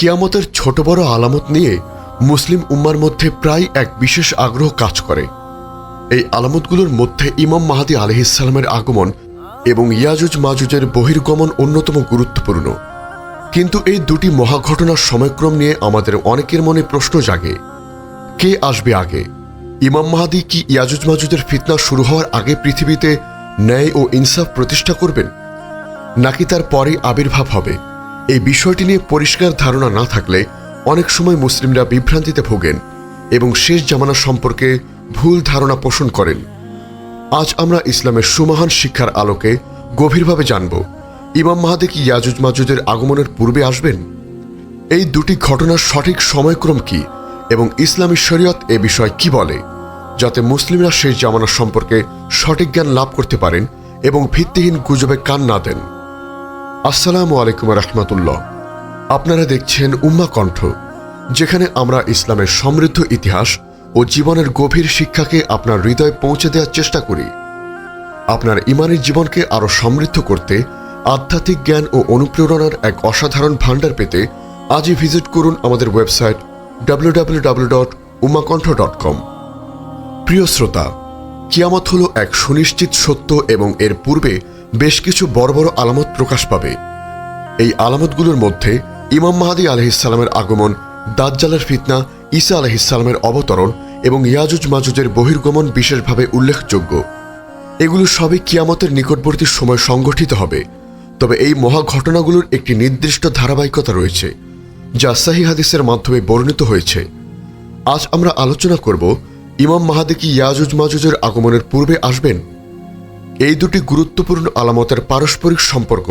কিয়ামতের ছোট বড় আলামত নিয়ে মুসলিম উম্মার মধ্যে প্রায় এক বিশেষ আগ্রহ কাজ করে। এই আলামতগুলোর মধ্যে ইমাম মাহাদি আলহিসাল্লামের আগমন এবং ইয়াজুজ মাজুজের বহির্গমন অন্যতম গুরুত্বপূর্ণ। কিন্তু এই দুটি মহাঘটনার সময়ক্রম নিয়ে আমাদের অনেকের মনে প্রশ্ন জাগে, কে আসবে আগে? ইমাম মাহাদি কি ইয়াজুজ মাজুজের ফিতনা শুরু হওয়ার আগে পৃথিবীতে ন্যায় ও ইনসাফ প্রতিষ্ঠা করবেন? নাকি তার পরে আবির্ভাব হবে? এই বিষয়টি নিয়ে পরিষ্কার ধারণা না থাকলে অনেক সময় মুসলিমরা বিভ্রান্তিতে ভোগেন এবং শেষ জামানা সম্পর্কে ভুল ধারণা পোষণ করেন। আজ আমরা ইসলামের সুমহান শিক্ষার আলোকে গভীরভাবে জানব, ইমাম মাহাদে কি ইয়াজুজ মাজুজের আগমনের পূর্বে আসবেন? এই দুটি ঘটনার সঠিক সময়ক্রম কি এবং ইসলামী শরীয়ত এ বিষয়ে কি বলে, যাতে মুসলিমরা শেষ জামানা সম্পর্কে সঠিক জ্ঞান লাভ করতে পারেন এবং ভিত্তিহীন গুজবে কান না দেন? আসসালামু আলাইকুম রহমতুল্লাহ। আপনারা দেখছেন উম্মা কণ্ঠ, যেখানে আমরা ইসলামের সমৃদ্ধ ইতিহাস ও জীবনের গভীর শিক্ষাকে আপনার হৃদয়ে পৌঁছে দেওয়ার চেষ্টা করি। আপনার ইমানের জীবনকে আরও সমৃদ্ধ করতে আধ্যাত্মিক জ্ঞান ও অনুপ্রেরণার এক অসাধারণ ভাণ্ডার পেতে আজই ভিজিট করুন আমাদের ওয়েবসাইট www.umakonth.com প্রিয় শ্রোতা, কিয়ামত হল এক সুনিশ্চিত সত্য এবং এর পূর্বে বেশ কিছু বড় বড় আলামত প্রকাশ পাবে। এই আলামতগুলোর মধ্যে ইমাম মাহাদি আলহিসাল্লামের আগমন, দাজ্জালের ফিতনা, ঈসা আলহিসাল্লামের অবতরণ এবং ইয়াজুজ মাজুজের বহির্গমন বিশেষভাবে উল্লেখযোগ্য। এগুলো সবই কিয়ামতের নিকটবর্তী সময় সংগঠিত হবে। তবে এই মহা ঘটনাগুলোর একটি নির্দিষ্ট ধারাবাহিকতা রয়েছে, যা সাহি হাদিসের মাধ্যমে বর্ণিত হয়েছে। আজ আমরা আলোচনা করব, ইমাম মাহাদি কি ইয়াজুজ মাজুজের আগমনের পূর্বে আসবেন? এই দুটি গুরুত্বপূর্ণ আলামতের পারস্পরিক সম্পর্ক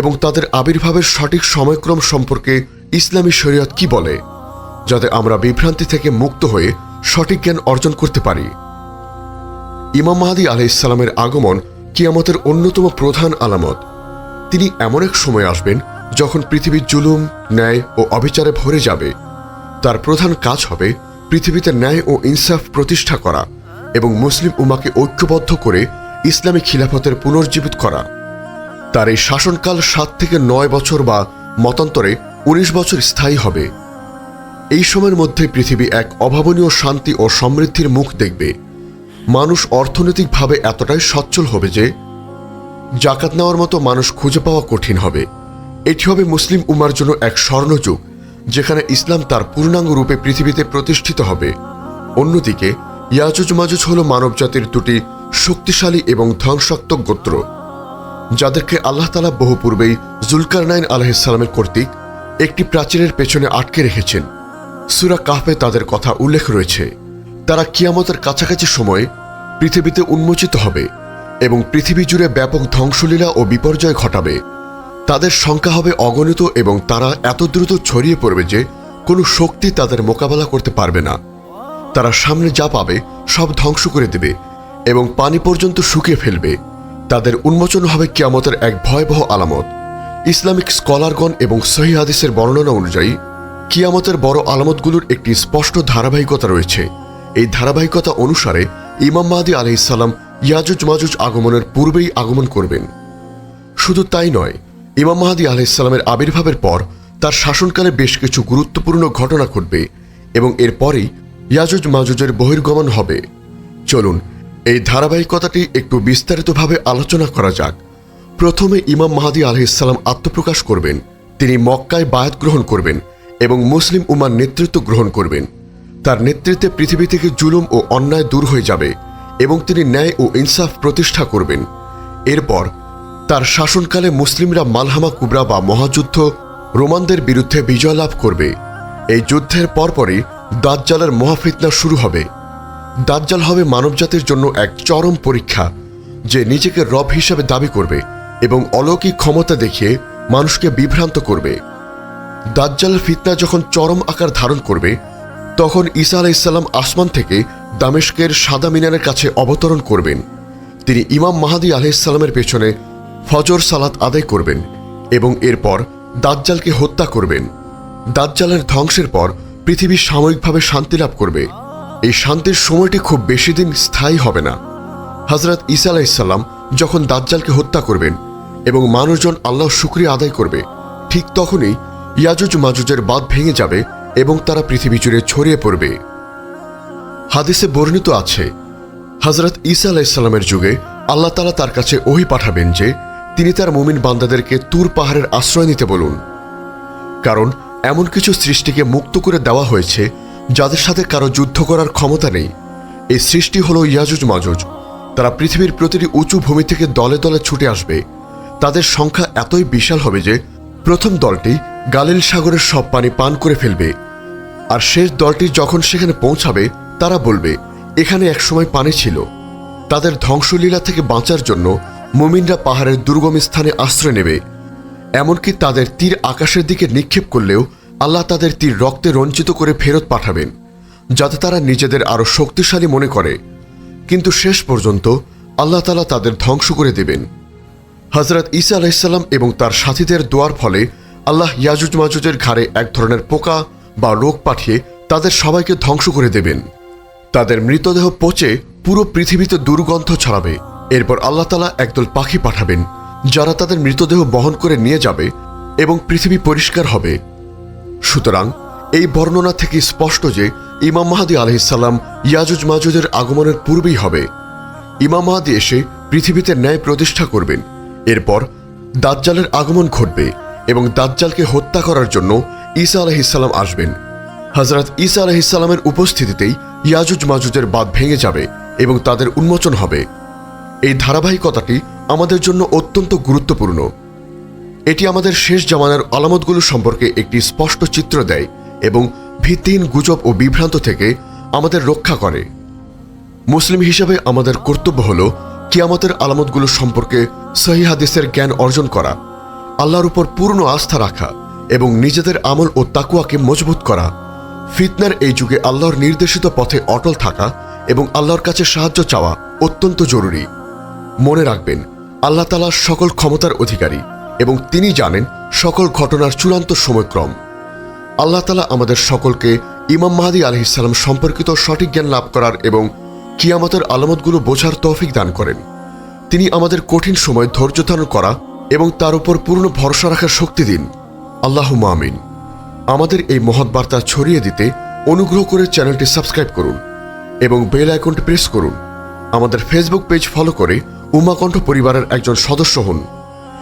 এবং তাদের আবির্ভাবের সঠিক সময়ক্রম সম্পর্কে ইসলামী শরীয়ত কি বলে, যাতে আমরা বিভ্রান্তি থেকে মুক্ত হয়ে সঠিক জ্ঞান অর্জন করতে পারি। ইমাম মাহাদি আলাইসাল্লামের আগমন কিয়ামতের অন্যতম প্রধান আলামত। তিনি এমন এক সময় আসবেন যখন পৃথিবীর জুলুম, ন্যায় ও অবিচারে ভরে যাবে। তার প্রধান কাজ হবে পৃথিবীতে ন্যায় ও ইনসাফ প্রতিষ্ঠা করা এবং মুসলিম উমাকে ঐক্যবদ্ধ করে ইসলামী খিলাফতের পুনর্জীবিত করা। তার এই শাসনকাল সাত থেকে নয় বছর বা মতান্তরে উনিশ বছর স্থায়ী হবে। এই সময়ের মধ্যে পৃথিবী এক অভাবনীয় শান্তি ও সমৃদ্ধির মুখ দেখবে। মানুষ অর্থনৈতিকভাবে এতটাই সচ্ছল হবে যে, জাকাত নেওয়ার মতো মানুষ খুঁজে পাওয়া কঠিন হবে। এটি হবে মুসলিম উমার জন্য এক স্বর্ণযুগ যেখানে ইসলাম তার পূর্ণাঙ্গ রূপে পৃথিবীতে প্রতিষ্ঠিত হবে। অন্যদিকে ইয়াজুজ মাজুজ হল মানবজাতির দুটি শক্তিশালী এবং ধ্বংসাত্মক গোত্র, যাদেরকে আল্লাহ তালা বহু পূর্বেই জুলকারনাইন আলহিসাল্লামের কর্তৃক একটি প্রাচীরের পেছনে আটকে রেখেছেন। সুরা কাহফে তাদের কথা উল্লেখ রয়েছে। তারা কিয়ামতের কাছাকাছি সময়ে পৃথিবীতে উন্মোচিত হবে এবং পৃথিবী জুড়ে ব্যাপক ধ্বংসলীলা ও বিপর্যয় ঘটাবে। তাদের সংখ্যা হবে অগণিত এবং তারা এত দ্রুত ছড়িয়ে পড়বে যে কোনো শক্তি তাদের মোকাবেলা করতে পারবে না। তারা সামনে যা পাবে সব ধ্বংস করে দেবে। এবং পানি পর্যন্ত শুকিয়ে ফেলবে। তাদের উন্মোচন হবে কিয়ামতের এক ভয়াবহ আলামত। ইসলামিক স্কলারগণ এবং সহি হাদিসের বর্ণনা অনুযায়ী, কিয়ামতের বড় আলামতগুলোর একটি স্পষ্ট ধারাবাহিকতা রয়েছে। এই ধারাবাহিকতা অনুসারে ইমাম মাহাদি আলহিসাল্লাম ইয়াজুজ মাজুজ আগমনের পূর্বেই আগমন করবেন। শুধু তাই নয়, ইমাম মাহাদি আলাইসাল্লামের আবির্ভাবের পর তার শাসনকালে বেশ কিছু গুরুত্বপূর্ণ ঘটনা ঘটবে এবং এরপরেই ইয়াজুজ মাজুজের বহির্গমন হবে। চলুন এই ধারাবাহিকতাটি একটু বিস্তারিতভাবে আলোচনা করা যাক। প্রথমে ইমাম মাহাদি আলহিসাল্লাম আত্মপ্রকাশ করবেন। তিনি মক্কায় বায়াত গ্রহণ করবেন এবং মুসলিম উমার নেতৃত্ব গ্রহণ করবেন। তার নেতৃত্বে পৃথিবী থেকে জুলুম ও অন্যায় দূর হয়ে যাবে এবং তিনি ন্যায় ও ইনসাফ প্রতিষ্ঠা করবেন। এরপর তার শাসনকালে মুসলিমরা মালহামা কুবরা বা মহাযুদ্ধ রোমানদের বিরুদ্ধে বিজয় লাভ করবে। এই যুদ্ধের পরপরই দাজ্জালের মহাফিতনা শুরু হবে। দাজ্জাল হবে মানবজাতির জন্য এক চরম পরীক্ষা, যে নিজেকে রব হিসাবে দাবি করবে এবং অলৌকিক ক্ষমতা দেখিয়ে মানুষকে বিভ্রান্ত করবে। দাজ্জাল ফিতনা যখন চরম আকার ধারণ করবে, তখন ঈসা আলাইসাল্লাম আসমান থেকে দামেশকের সাদা মিনারের কাছে অবতরণ করবেন। তিনি ইমাম মাহাদি আলাইসাল্লামের পেছনে ফজর সালাত আদায় করবেন এবং এরপর দাজ্জালকে হত্যা করবেন। দাজ্জালের ধ্বংসের পর পৃথিবী সাময়িকভাবে শান্তি লাভ করবে। এই শান্তির সময়টি খুব বেশি দিন স্থায়ী হবে না। হজরত ঈসা আলাইসাল্লাম যখন দাজ্জালকে হত্যা করবেন এবং মানুষজন আল্লাহ শুক্রিয়া আদায় করবে, ঠিক তখনই ইয়াজুজ মাজুজের বাঁধ ভেঙে যাবে এবং তারা পৃথিবী জুড়ে ছড়িয়ে পড়বে। হাদিসে বর্ণিত আছে হজরত ঈসা আলাইসাল্লামের যুগে আল্লাহ তালা তার কাছে ওহি পাঠাবেন যে তিনি তার মুমিন বান্দাদেরকে তুর পাহাড়ের আশ্রয় নিতে বলুন। কারণ এমন কিছু সৃষ্টিকে মুক্ত করে দেওয়া হয়েছে যাদের সাথে কারও যুদ্ধ করার ক্ষমতা নেই, এই সৃষ্টি হলো ইয়াজুজ মাজুজ। তারা পৃথিবীর প্রতিটি উঁচু ভূমি থেকে দলে দলে ছুটে আসবে। তাদের সংখ্যা এতই বিশাল হবে যে প্রথম দলটি গালিল সাগরের সব পানি পান করে ফেলবে। আর শেষ দলটি যখন সেখানে পৌঁছাবে, তারা বলবে, এখানে একসময় পানি ছিল। তাদের ধ্বংসলীলা থেকে বাঁচার জন্য মুমিনরা পাহাড়ের দুর্গম স্থানে আশ্রয় নেবে। এমনকি তাদের তীর আকাশের দিকে নিক্ষেপ করলেও আল্লাহ তাদের তীর রক্তে রঞ্জিত করে ফেরত পাঠাবেন, যাতে তারা নিজেদের আরও শক্তিশালী মনে করে। কিন্তু শেষ পর্যন্ত আল্লাহ তালা তাদের ধ্বংস করে দেবেন। হজরত ঈসা আলাইসাল্লাম এবং তার সাথীদের দোয়ার ফলে আল্লাহ ইয়াজুজ মাজুজের ঘাড়ে এক ধরনের পোকা বা রোগ পাঠিয়ে তাদের সবাইকে ধ্বংস করে দেবেন। তাদের মৃতদেহ পচে পুরো পৃথিবীতে দুর্গন্ধ ছড়াবে। এরপর আল্লাহ তালা একদল পাখি পাঠাবেন, যারা তাদের মৃতদেহ বহন করে নিয়ে যাবে এবং পৃথিবী পরিষ্কার হবে। সুতরাং এই বর্ণনা থেকে স্পষ্ট যে ইমাম মাহাদি আলহিসাল্লাম ইয়াজুজ মাজুজের আগমনের পূর্বেই হবে। ইমাম মাহাদি এসে পৃথিবীতে ন্যায় প্রতিষ্ঠা করবেন। এরপর দাজ্জালের আগমন ঘটবে এবং দাজ্জালকে হত্যা করার জন্য ঈসা আলহিসাল্লাম আসবেন। হজরত ঈসা আলহিসাল্লামের উপস্থিতিতেই ইয়াজুজ মাজুজের বাদ ভেঙে যাবে এবং তাদের উন্মোচন হবে। এই ধারাবাহিকতাটি আমাদের জন্য অত্যন্ত গুরুত্বপূর্ণ। এটি আমাদের শেষ জামানার আলামতগুলো সম্পর্কে একটি স্পষ্ট চিত্র দেয় এবং ভিত্তিহীন গুজব ও বিভ্রান্ত থেকে আমাদের রক্ষা করে। মুসলিম হিসাবে আমাদের কর্তব্য হল কিয়ামতের আলামতগুলো সম্পর্কে সহি হাদিসের জ্ঞান অর্জন করা, আল্লাহর উপর পূর্ণ আস্থা রাখা এবং নিজেদের আমল ও তাকুয়াকে মজবুত করা, ফিতনার এই যুগে আল্লাহর নির্দেশিত পথে অটল থাকা এবং আল্লাহর কাছে সাহায্য চাওয়া অত্যন্ত জরুরি। মনে রাখবেন, আল্লাহ তালা সকল ক্ষমতার অধিকারী। এবং তিনি জানেন সকল ঘটনার চূড়ান্ত সময়ক্রম। আল্লাহ তালা আমাদের সকলকে ইমাম মাহাদি আলহিসাল্লাম সম্পর্কিত সঠিক জ্ঞান লাভ করার এবং কিয়ামতের আলামতগুলো বোঝার তৌফিক দান করেন। তিনি আমাদের কঠিন সময় ধৈর্য ধারণ করা এবং তার উপর পূর্ণ ভরসা রাখার শক্তি দিন। আল্লাহ আমিন। আমাদের এই মহৎ বার্তা ছড়িয়ে দিতে অনুগ্রহ করে চ্যানেলটি সাবস্ক্রাইব করুন এবং বেল আইকনটি প্রেস করুন। আমাদের ফেসবুক পেজ ফলো করে উমাকণ্ঠ পরিবারের একজন সদস্য হন।